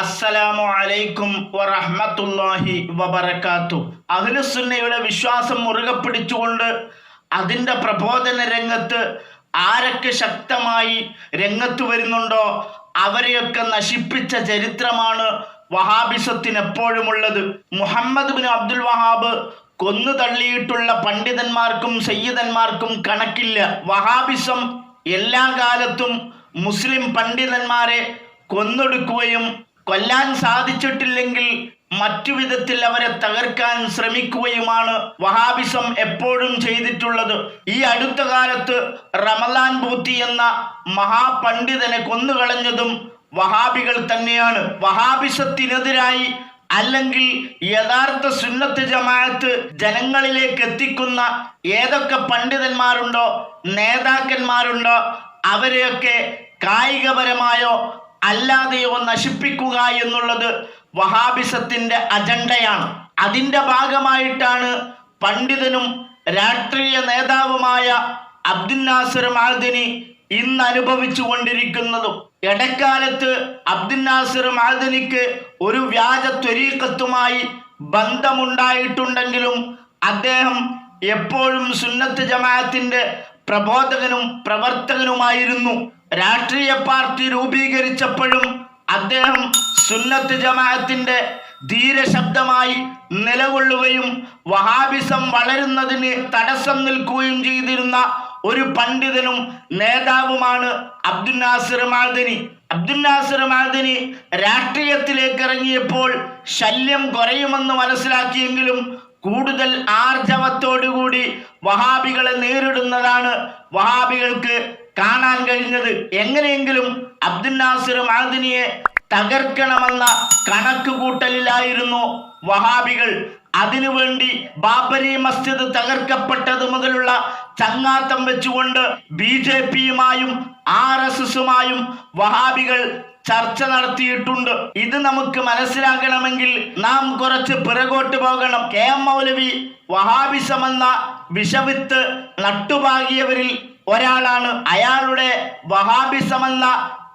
അസ്സലാമു അലൈക്കും വറഹ്മത്തുള്ളാഹി അഹ്ലുസുന്നയുടെ വിശ്വാസം മുറുകെ പിടിച്ചുകൊണ്ട് അതിന്റെ പ്രബോധന രംഗത്ത് ആരൊക്കെ ശക്തമായി രംഗത്ത് വരുന്നുണ്ടോ അവരെയൊക്കെ നശിപ്പിച്ച ചരിത്രമാണ് വഹാബിസത്തിന് എപ്പോഴുമുള്ളത്. മുഹമ്മദ് ബിൻ അബ്ദുൽ വഹാബ് കൊന്നു തള്ളിയിട്ടുള്ള പണ്ഡിതന്മാർക്കും സയ്യിദന്മാർക്കും കണക്കില്ല. വഹാബിസം എല്ലാ കാലത്തും മുസ്ലിം പണ്ഡിതന്മാരെ കൊന്നൊടുക്കുകയും കൊല്ലാൻ സാധിച്ചിട്ടില്ലെങ്കിൽ മറ്റു വിധത്തിൽ അവരെ തകർക്കാൻ ശ്രമിക്കുകയുമാണ് വഹാബിസം എപ്പോഴും ചെയ്തിട്ടുള്ളത്. ഈ അടുത്ത കാലത്ത് റമലാൻ ബൂത്തി എന്ന മഹാപണ്ഡിതനെ കൊന്നുകളഞ്ഞതും വഹാബികൾ തന്നെയാണ്. വഹാബിസത്തിനെതിരായി അല്ലെങ്കിൽ യഥാർത്ഥ സുന്നത്ത് ജമാഅത്ത് ജനങ്ങളിലേക്ക് എത്തിക്കുന്ന ഏതൊക്കെ പണ്ഡിതന്മാരുണ്ടോ നേതാക്കന്മാരുണ്ടോ അവരെയൊക്കെ കായികപരമായോ അല്ലാതെയോ നശിപ്പിക്കുക എന്നുള്ളത് വഹാബിസത്തിന്റെ അജണ്ടയാണ്. അതിന്റെ ഭാഗമായിട്ടാണ് പണ്ഡിതനും രാഷ്ട്രീയ നേതാവുമായ അബ്ദുൽ നാസിർ മാദിനി ഇന്ന് അനുഭവിച്ചു കൊണ്ടിരിക്കുന്നതും. ഇടക്കാലത്ത് അബ്ദുൽ നാസിർ മാദിനിക്ക് ഒരു വ്യാജ ത്വരീക്കത്തുമായി ബന്ധമുണ്ടായിട്ടുണ്ടെങ്കിലും അദ്ദേഹം എപ്പോഴും സുന്നത്ത് ജമാഅത്തിന്റെ പ്രബോധകനും പ്രവർത്തകനുമായിരുന്നു. രാഷ്ട്രീയ പാർട്ടി രൂപീകരിച്ചപ്പോഴും അദ്ദേഹം സുന്നത്ത് ജമാഅത്തിന്റെ ധീരശബ്ദമായി നിലകൊള്ളുകയും വഹാബിസം വളരുന്നതിന് തടസ്സം നിൽക്കുകയും ചെയ്തിരുന്ന ഒരു പണ്ഡിതനും നേതാവുമാണ് അബ്ദുൽ നാസിർ മാദനി അബ്ദുൽ നാസിർ മാദനി രാഷ്ട്രീയത്തിലേക്ക് ഇറങ്ങിയപ്പോൾ ശല്യം കുറയുമെന്ന് മനസ്സിലാക്കിയെങ്കിലും കൂടുതൽ ആർജവത്തോടുകൂടി വഹാബികളെ നേരിടുന്നതാണ് വഹാബികൾക്ക് കാണാൻ കഴിഞ്ഞത്. എങ്ങനെയെങ്കിലും അബ്ദുൽ നാസിർ മാദിനിയെ തകർക്കണമെന്ന കണക്ക് കൂട്ടലിലായിരുന്നു വഹാബികൾ അതിനുവേണ്ടി ബാബരി മസ്ജിദ് തകർക്കപ്പെട്ടത് മുതലുള്ള ചങ്ങാത്തം വെച്ചുകൊണ്ട് ബി ജെ പിയുമായും ആർ എസ് എസുമായും വഹാബികൾ ചർച്ച നടത്തിയിട്ടുണ്ട്. ഇത് നമുക്ക് മനസ്സിലാക്കണമെങ്കിൽ നാം കുറച്ച് പിറകോട്ട് പോകണം. കെ എം മൗലവി വഹാബിസം എന്ന വിഷവിത്ത് നട്ടുപാകിയവരിൽ ഒരാളാണ്. അയാളുടെ വഹാബിസം എന്ന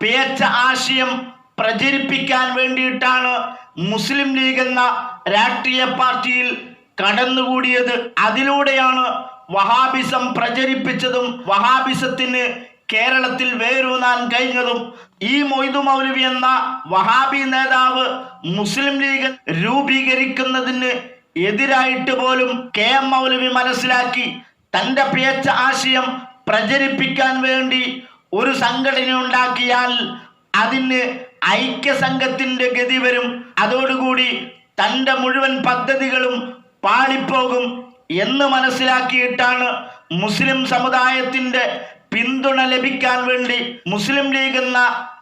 പേച്ച ആശയം പ്രചരിപ്പിക്കാൻ വേണ്ടിയിട്ടാണ് മുസ്ലിം ലീഗ് എന്ന രാഷ്ട്രീയ പാർട്ടിയിൽ കടന്നുകൂടിയത്. അതിലൂടെയാണ് വഹാബിസം പ്രചരിപ്പിച്ചതും വഹാബിസത്തിന് കേരളത്തിൽ വേരൂന്നാൻ കഴിഞ്ഞതും ഈ മൊയ്തു മൗലവി എന്ന വഹാബി നേതാവ് മുസ്ലിം ലീഗ് രൂപീകരിക്കുന്നതിന് എതിരായിട്ട് പോലും കെ എം മൗലവി മനസ്സിലാക്കി തന്റെ പിയച്ച ആശയം പ്രചരിപ്പിക്കാൻ വേണ്ടി ഒരു സംഘടന ഉണ്ടാക്കിയാൽ അതിന് ഐക്യസംഘത്തിന്റെ ഗതി വരും. അതോടുകൂടി തന്റെ മുഴുവൻ പദ്ധതികളും പാളിപ്പോകും എന്ന് മനസ്സിലാക്കിയിട്ടാണ് മുസ്ലിം സമുദായത്തിന്റെ പിന്തുണ ലഭിക്കാൻ വേണ്ടി മുസ്ലിം ലീഗ് എന്ന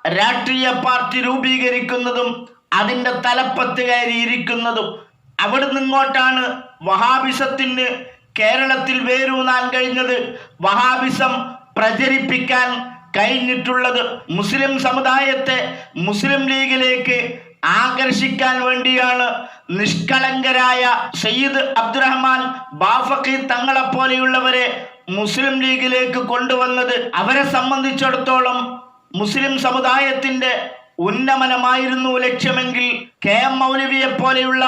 രാഷ്ട്രീയ പാർട്ടി രൂപീകരിക്കുന്നതും അതിന്റെ തലപ്പത്ത് കയറിയിരിക്കുന്നതും അവിടെ നിങ്ങോട്ടാണ് വഹാബിസത്തിന് കേരളത്തിൽ വേരൂന്നാൻ കഴിഞ്ഞത്. വഹാബിസം പ്രചരിപ്പിക്കാൻ കഴിഞ്ഞിട്ടുള്ളത് മുസ്ലിം സമുദായത്തെ മുസ്ലിം ലീഗിലേക്ക് ആകർഷിക്കാൻ വേണ്ടിയാണ്. നിഷ്കളങ്കരായ സയ്യിദ് അബ്ദുറഹ്മാൻ ബാഫക്കി തങ്ങളെ പോലെയുള്ളവരെ മുസ്ലിം ലീഗിലേക്ക് കൊണ്ടുവന്നത്. അവരെ സംബന്ധിച്ചിടത്തോളം മുസ്ലിം സമുദായത്തിന്റെ ഉന്നമനമായിരുന്നു ലക്ഷ്യമെങ്കിൽ കെ എം മൗലവിയെ പോലെയുള്ള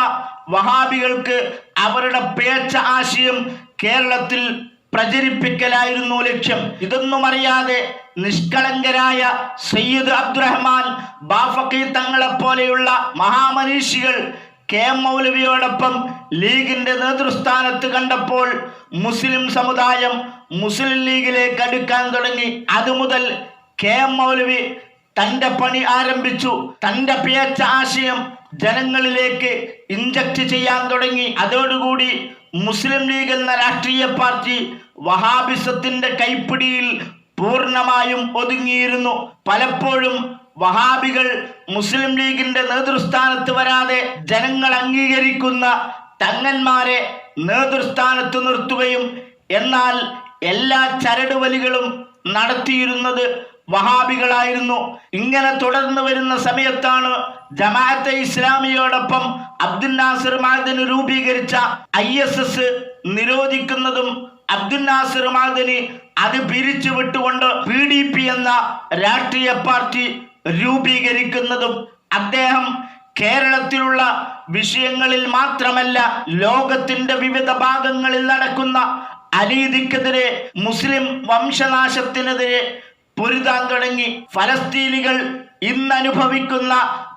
വഹാബികൾക്ക് അവരുടെ പേച്ച ആശയം കേരളത്തിൽ പ്രചരിപ്പിക്കലായിരുന്നു ലക്ഷ്യം. ഇതൊന്നും അറിയാതെ നിഷ്കളങ്കരായ സയ്യിദ് അബ്ദുറഹ്മാൻ ബാഫക്കി തങ്ങളെ പോലെയുള്ള മഹാമനീഷികൾ കെ എം മൗലവിയോടൊപ്പം ലീഗിന്റെ നേതൃസ്ഥാനത്ത് കണ്ടപ്പോൾ മുസ്ലിം സമുദായം മുസ്ലിം ലീഗിലേക്ക് അടുക്കാൻ തുടങ്ങി. അതുമുതൽ കെ എം മൗലവി തന്റെ പണി ആരംഭിച്ചു. തന്റെ പിയച്ച ആശയം ജനങ്ങളിലേക്ക് ഇഞ്ചക്ട് ചെയ്യാൻ തുടങ്ങി. അതോടുകൂടി മുസ്ലിം ലീഗ് എന്ന രാഷ്ട്രീയ പാർട്ടി വഹാബിസത്തിന്റെ കൈപ്പിടിയിൽ പൂർണമായും ഒതുങ്ങിയിരുന്നു. പലപ്പോഴും വഹാബികൾ മുസ്ലിം ലീഗിന്റെ നേതൃസ്ഥാനത്ത് വരാതെ ജനങ്ങൾ അംഗീകരിക്കുന്ന തങ്ങന്മാരെ നേതൃസ്ഥാനത്ത് നിർത്തുകയും എന്നാൽ എല്ലാ ചരടുവലികളും നടത്തിയിരുന്നത് വഹാബികളായിരുന്നു. ഇങ്ങനെ തുടർന്ന് വരുന്ന സമയത്താണ് ജമാഅത്തെ ഇസ്ലാമിയോടൊപ്പം അബ്ദുൽ നാസിർ മാദിന് രൂപീകരിച്ച ഐ എസ് എസ് നിരോധിക്കുന്നതും അബ്ദുൽ നാസിർ മാദിനി അത് പിരിച്ചു വിട്ടുകൊണ്ട് പി ഡി പി എന്ന രാഷ്ട്രീയ പാർട്ടി രൂപീകരിക്കുന്നതും അദ്ദേഹം കേരളത്തിലുള്ള വിഷയങ്ങളിൽ മാത്രമല്ല ലോകത്തിന്റെ വിവിധ ഭാഗങ്ങളിൽ നടക്കുന്ന അനീതിക്കെതിരെ മുസ്ലിം വംശനാശത്തിനെതിരെ പൊരുതാൻ തുടങ്ങി ഫലസ്തീനികൾ ഇന്നനുഭവിക്കുന്ന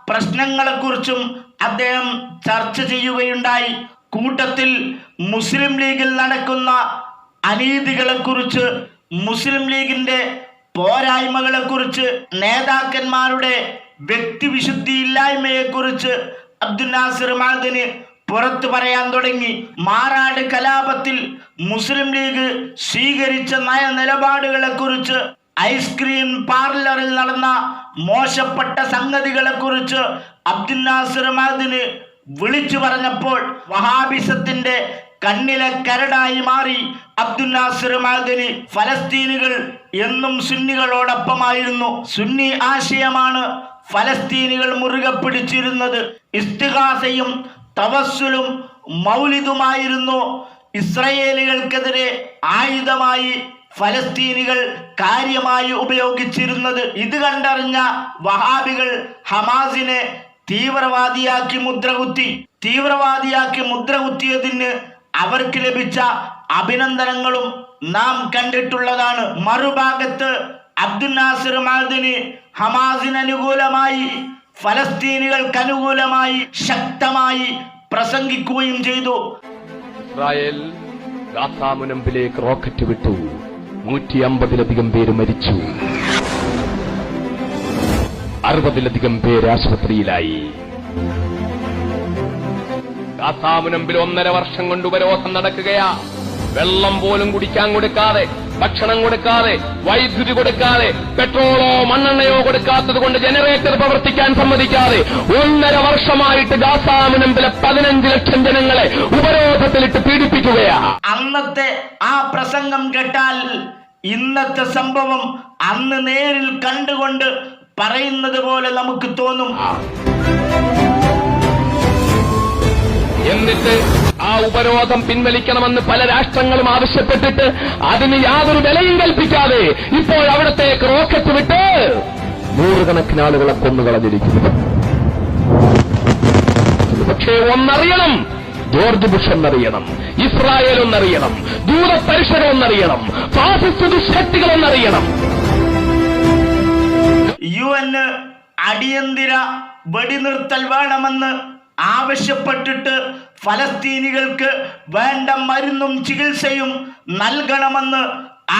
പ്രശ്നങ്ങളെക്കുറിച്ചും അദ്ദേഹം ചർച്ച ചെയ്യുകയുണ്ടായി. കൂട്ടത്തിൽ മുസ്ലിം ലീഗിൽ നടക്കുന്ന അനീതികളെക്കുറിച്ച് മുസ്ലിം ലീഗിന്റെ പോരായ്മകളെക്കുറിച്ച് നേതാക്കന്മാരുടെ വ്യക്തിവിശുദ്ധിയില്ലായ്മയെക്കുറിച്ച് അബ്ദുൽ നാസിർ മാദിന് പുറത്തു പറയാൻ തുടങ്ങി. മാറാട് കലാപത്തിൽ മുസ്ലിം ലീഗ് സ്വീകരിച്ച നയ നിലപാടുകളെക്കുറിച്ച് ഐസ്ക്രീം പാർലറിൽ നടന്ന മോശപ്പെട്ട സംഗതികളെ കുറിച്ച് അബ്ദുനാസുരമാദിന് മാദിന് വിളിച്ചു പറഞ്ഞപ്പോൾ വഹാബിസത്തിന്റെ കണ്ണിലെ കരടായി മാറി അബ്ദുനാസുരമാദിന് ഫലസ്തീനുകൾ എന്നും സുന്നികളോടൊപ്പമായിരുന്നു. സുന്നി ആശയമാണ് ഫലസ്തീനുകൾ മുറുകെ പിടിച്ചിരുന്നത്. ഇസ്തിഹാസയും തവസ്സുലും മൗലിതുമായിരുന്നു ഇസ്രയേലികൾക്കെതിരെ ആയുധമായി ഫലസ്തീനികൾ കാര്യമായി ഉപയോഗിച്ചിരുന്നത് ഇത് കണ്ടറിഞ്ഞ വഹാബികൾ ഹമാസിനെ തീവ്രവാദിയാക്കി മുദ്രകുത്തി. തീവ്രവാദിയാക്കി മുദ്രകുത്തിയതിന് അവർക്ക് ലഭിച്ച അഭിനന്ദനങ്ങളും നാം കണ്ടിട്ടുള്ളതാണ്. മറുഭാഗത്ത് അബ്ദുൽ നാസിർ മാദിന് ഹമാസിന് അനുകൂലമായി ഫലസ്തീനികൾക്ക് അനുകൂലമായി ശക്തമായി പ്രസംഗിക്കുകയും ചെയ്തു. ഗാസാമുനമ്പിലേക്ക് റോക്കറ്റ് വിട്ടു. നൂറ്റി അമ്പതിലധികം പേര് മരിച്ചു. അറുപതിലധികം പേര് ആശുപത്രിയിലായി. കാസാമുനമ്പിൽ ഒന്നര വർഷം കൊണ്ട് ഉപരോധം നടക്കുകയാ. വെള്ളം പോലും കുടിക്കാൻ കൊടുക്കാതെ ഭക്ഷണം കൊടുക്കാതെ വൈദ്യുതി കൊടുക്കാതെ പെട്രോളോ മണ്ണെണ്ണയോ കൊടുക്കാത്തത് കൊണ്ട് ജനറേറ്റർ പ്രവർത്തിക്കാൻ സമ്മതിക്കാതെ ഒന്നര വർഷമായിട്ട് ഗാസാമിനെ പതിനഞ്ച് ലക്ഷം ജനങ്ങളെ ഉപരോധത്തിലിട്ട് പീഡിപ്പിക്കുകയാണ്. അന്നത്തെ ആ പ്രസംഗം കേട്ടാൽ ഇന്നത്തെ സംഭവം അന്ന് നേരിൽ കണ്ടുകൊണ്ട് പറയുന്നത് പോലെ നമുക്ക് തോന്നും. എന്നിട്ട് ആ ഉപരോധം പിൻവലിക്കണമെന്ന് പല രാഷ്ട്രങ്ങളും ആവശ്യപ്പെട്ടിട്ട് അതിന് യാതൊരു വിലയും കൽപ്പിക്കാതെ ഇപ്പോൾ അവിടത്തേക്ക് റോക്കറ്റ് വിട്ട് നൂറുകണക്കിന് ആളുകളെ കൊന്നുകളഞ്ഞിരിക്കുന്നു. പക്ഷേ ഒന്നറിയണം ജോർജ് ബുഷ് എന്നറിയണം ഇസ്രായേൽ ഒന്നറിയണം ദൂതപരിഷകൾ ഒന്നറിയണം ഫാസിസ്റ്റ് ശക്തികൾ ഒന്നറിയണം. യു എന്ന് അടിയന്തര വെടിനിർത്തൽ വേണമെന്ന് ആവശ്യപ്പെട്ടിട്ട് ഫലസ്തീനികൾക്ക് വേണ്ട മരുന്നും ചികിത്സയും നൽകണമെന്ന്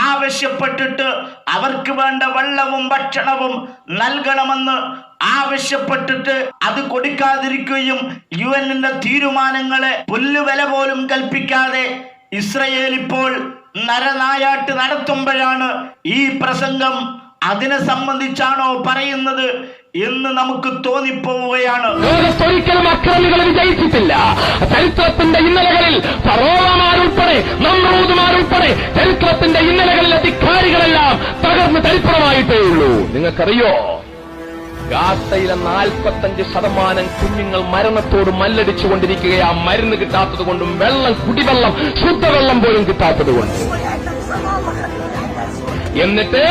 ആവശ്യപ്പെട്ടിട്ട് അവർക്ക് വേണ്ട വെള്ളവും ഭക്ഷണവും നൽകണമെന്ന് ആവശ്യപ്പെട്ടിട്ട് അത് കൊടുക്കാതിരിക്കുകയും യു എന്നിന്റെ തീരുമാനങ്ങളെ പുല്ലുവില പോലും കൽപ്പിക്കാതെ ഇസ്രയേൽ ഇപ്പോൾ നരനായാട്ട് നടത്തുമ്പോഴാണ് ഈ പ്രസംഗം അതിനെ സംബന്ധിച്ചാണോ പറയുന്നത് എന്ന് നമുക്ക് തോന്നിപ്പോവുകയാണ്. ലോകത്തൊരിക്കലും അക്രമികൾ വിജയിച്ചിട്ടില്ല. ചരിത്രത്തിന്റെ ഇന്നലകളിൽ ഫറോവമാരുൾപ്പെടെ നമ്രൂതുമാരുൾപ്പെടെ ചരിത്രത്തിന്റെ ഇന്നലകളിൽ അധികാരികളെല്ലാം തകർന്ന് ചരിത്രമായിട്ടേ ഉള്ളൂ. നിങ്ങൾക്കറിയോ? ഗാസയിലെ നാൽപ്പത്തഞ്ച് ശതമാനം കുഞ്ഞുങ്ങൾ മരണത്തോട് മല്ലടിച്ചു കൊണ്ടിരിക്കുകയാ. മരുന്ന് കിട്ടാത്തത് കൊണ്ടും വെള്ളം കുടിവെള്ളം ശുദ്ധവെള്ളം പോലും കിട്ടാത്തത് കൊണ്ടും. എന്നിട്ട്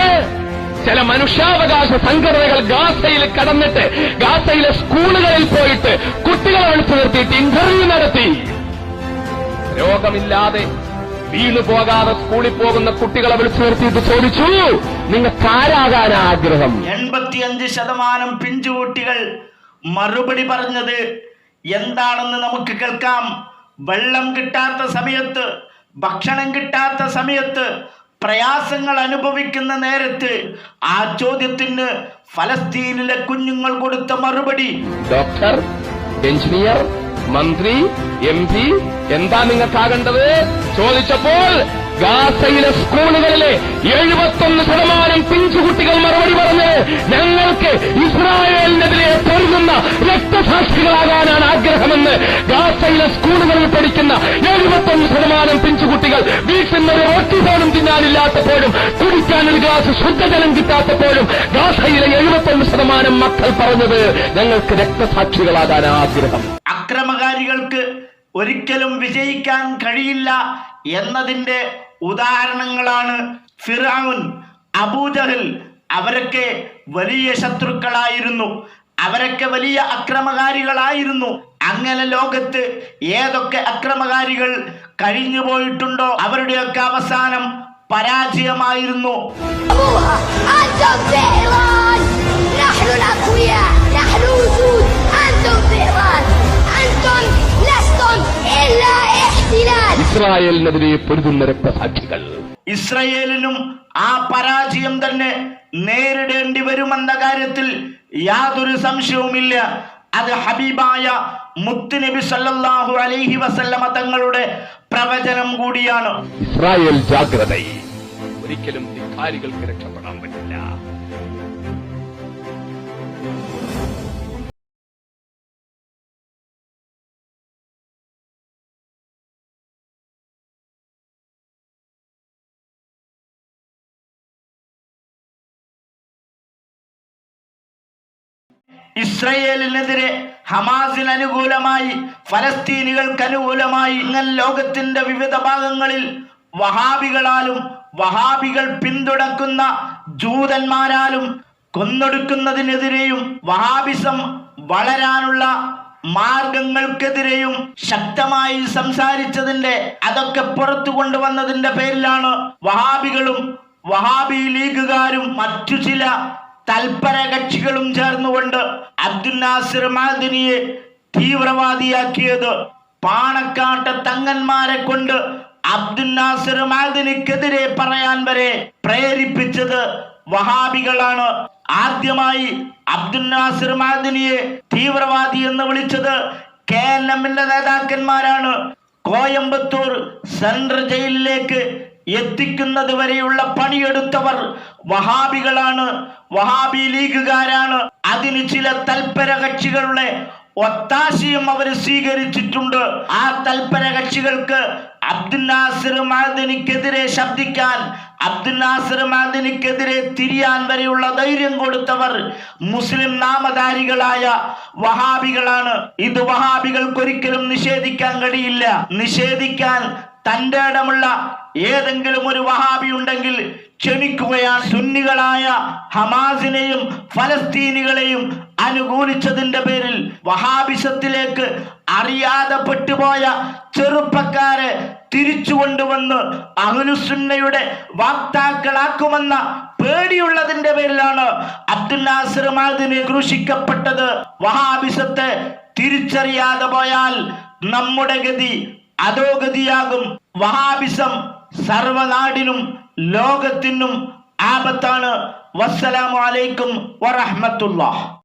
ചില മനുഷ്യാവകാശ സംഘടനകൾ ഗാസയിൽ കടന്നിട്ട് ഗാസയിലെ സ്കൂളുകളിൽ പോയിട്ട് കുട്ടികളെ വിളിച്ചു നിർത്തിയിട്ട് ഇന്റർവ്യൂ നടത്തി. രോഗമില്ലാതെ വീണു പോകാതെ സ്കൂളിൽ പോകുന്ന കുട്ടികളെ വിളിച്ചു നിർത്തിയിട്ട് ചോദിച്ചു നിങ്ങൾക്ക് ആരാകാൻ ആഗ്രഹം? എൺപത്തിയഞ്ച് ശതമാനം പിഞ്ചുകുട്ടികൾ മറുപടി പറഞ്ഞത് എന്താണെന്ന് നമുക്ക് കേൾക്കാം. വെള്ളം കിട്ടാത്ത സമയത്ത് ഭക്ഷണം കിട്ടാത്ത സമയത്ത് പ്രയാസങ്ങൾ അനുഭവിക്കുന്ന നേരത്ത് ആ ചോദ്യത്തിന് ഫലസ്തീനിലെ കുഞ്ഞുങ്ങൾ കൊടുത്ത മറുപടി. ഡോക്ടർ എഞ്ചിനീയർ മന്ത്രി എം പി എന്താ നിങ്ങൾക്കാകേണ്ടത്? ചോദിച്ചപ്പോൾ ഗാസയിലെ സ്കൂളുകളിലെ എഴുപത്തൊന്ന് ശതമാനം പിഞ്ചുകുട്ടികൾ മറുപടി പറഞ്ഞ് ഞങ്ങൾക്ക് ഇസ്രായേലിനെതിരെ പൊരുതുന്ന രക്തസാക്ഷികളാകാനാണ് ആഗ്രഹമെന്ന് ഗാസയിലെ സ്കൂളുകളിൽ പഠിക്കുന്ന എഴുപത്തൊന്ന് ശതമാനം പിഞ്ചുകുട്ടികൾ വീട്ടിൽ ഒരു റൊട്ടി പോലും തിന്നാനില്ലാത്തപ്പോഴും കുടിക്കാൻ ഒരു ഗ്ലാസ് ശുദ്ധജലം കിട്ടാത്തപ്പോഴും ഗാസയിലെ എഴുപത്തൊന്ന് ശതമാനം മക്കൾ പറഞ്ഞത് ഞങ്ങൾക്ക് രക്തസാക്ഷികളാകാൻ ആഗ്രഹം. അക്രമകാരികൾക്ക് ഒരിക്കലും വിജയിക്കാൻ കഴിയില്ല എന്നതിന്റെ ഉദാഹരണങ്ങളാണ് ഫിറാവുൻ അബൂജഹൽ. അവരൊക്കെ വലിയ ശത്രുക്കളായിരുന്നു. അവരൊക്കെ വലിയ അക്രമകാരികളായിരുന്നു. അങ്ങനെ ലോകത്ത് ഏതൊക്കെ അക്രമകാരികൾ കഴിഞ്ഞു പോയിട്ടുണ്ടോ അവരുടെയൊക്കെ അവസാനം പരാജയമായിരുന്നു. ഇസ്രായേലിനെതിരെ പൊരുതുന്ന രക്തസാക്ഷികൾ ഇസ്രയേലിനും ആ പരാജയം തന്നെ നേരിടേണ്ടി വരുമെന്ന കാര്യത്തിൽ യാതൊരു സംശയവുമില്ല. അത് ഹബീബായ മുത്തുനബി സല്ലല്ലാഹു അലൈഹി വസല്ലമ തങ്ങളുടെ പ്രവചനം കൂടിയാണ്. ഇസ്രായേൽ ജാഗ്രത ഒരിക്കലും ധിക്കാരികൾക്ക് രക്ഷപ്പെടാൻ ഇസ്രയേലിനെതിരെ ഹമാസിന് അനുകൂലമായി ഫലസ്തീനികൾക്ക് അനുകൂലമായി ഇങ്ങനെ ലോകത്തിന്റെ വിവിധ ഭാഗങ്ങളിൽ വഹാബികളാലും വഹാബികൾ പിന്തുണക്കുന്ന ജൂതന്മാരാലും കൊന്നൊടുക്കുന്നതിനെതിരെയും വഹാബിസം വളരാനുള്ള മാർഗങ്ങൾക്കെതിരെയും ശക്തമായി സംസാരിച്ചതിന്റെ അതൊക്കെ പുറത്തു കൊണ്ടുവന്നതിന്റെ പേരിലാണ് വഹാബികളും വഹാബി ലീഗുകാരും മറ്റു ചില തൽപര കക്ഷികളും ചേർന്നുകൊണ്ട് അബ്ദുൽ നാസിർ മാദിനിയെ തീവ്രവാദിയാക്കിയത് പാണക്കാട്ട തങ്ങന്മാരെ കൊണ്ട് അബ്ദുൽ നാസിർ മാദിനിക്കെതിരെ പറയാൻ വരെ പ്രേരിപ്പിച്ചത് വഹാബികളാണ്. ആദ്യമായി അബ്ദുൽ നാസിർ മാദിനിയെ തീവ്രവാദി എന്ന് വിളിച്ചത് കെ എൻ എമ്മിന്റെ നേതാക്കന്മാരാണ്. കോയമ്പത്തൂർ സെൻട്രൽ ജയിലിലേക്ക് എത്തിക്കുന്നത് വരെയുള്ള പണിയെടുത്തവർ വഹാബികളാണ്. വഹാബി ലീഗുകാരാണ്. അതിന് ചില തൽപര കക്ഷികളുടെ ഒത്താശയും അവർ സ്വീകരിച്ചിട്ടുണ്ട്. ആ തൽപര കക്ഷികൾക്ക് അബ്ദുൽ നാസിർ മാദിനിക്കെതിരെ ശബ്ദിക്കാൻ അബ്ദുൽ നാസർ മാദിനിക്കെതിരെ തിരിയാൻ വരെയുള്ള ധൈര്യം കൊടുത്തവർ മുസ്ലിം നാമധാരികളായ വഹാബികളാണ്. ഇത് വഹാബികൾക്കൊരിക്കലും നിഷേധിക്കാൻ കഴിയില്ല. നിഷേധിക്കാൻ തന്റെ ഇടമുള്ള ഏതെങ്കിലും ഒരു വഹാബി ഉണ്ടെങ്കിൽ ക്ഷണിക്കുകയാണ് സുന്നികളായ ഹമാസിനെയും ഫലസ്തീനികളെയും അനുകൂലിച്ചതിന്റെ പേരിൽ വഹാബിസത്തിലേക്ക് അറിയാതെ പെട്ടുപോയ ചെറുപ്പക്കാരെ തിരിച്ചു കൊണ്ടുവന്ന് അഹ്ലുസുന്നയുടെ വാക്താക്കളാക്കുമെന്ന പേടിയുള്ളതിന്റെ പേരിലാണ് അബ്ദുൽ നാസിർ മാദിനെ ക്രൂശിക്കപ്പെട്ടത്. വഹാബിസത്തെ തിരിച്ചറിയാതെ പോയാൽ നമ്മുടെ ഗതി അധോഗതിയാകും വഹാബിസം സർവനാടിനും ലോകത്തിനും ആപത്താണ്. വസ്സലാമു അലൈക്കും വറഹ്മത്തുള്ളാഹ്.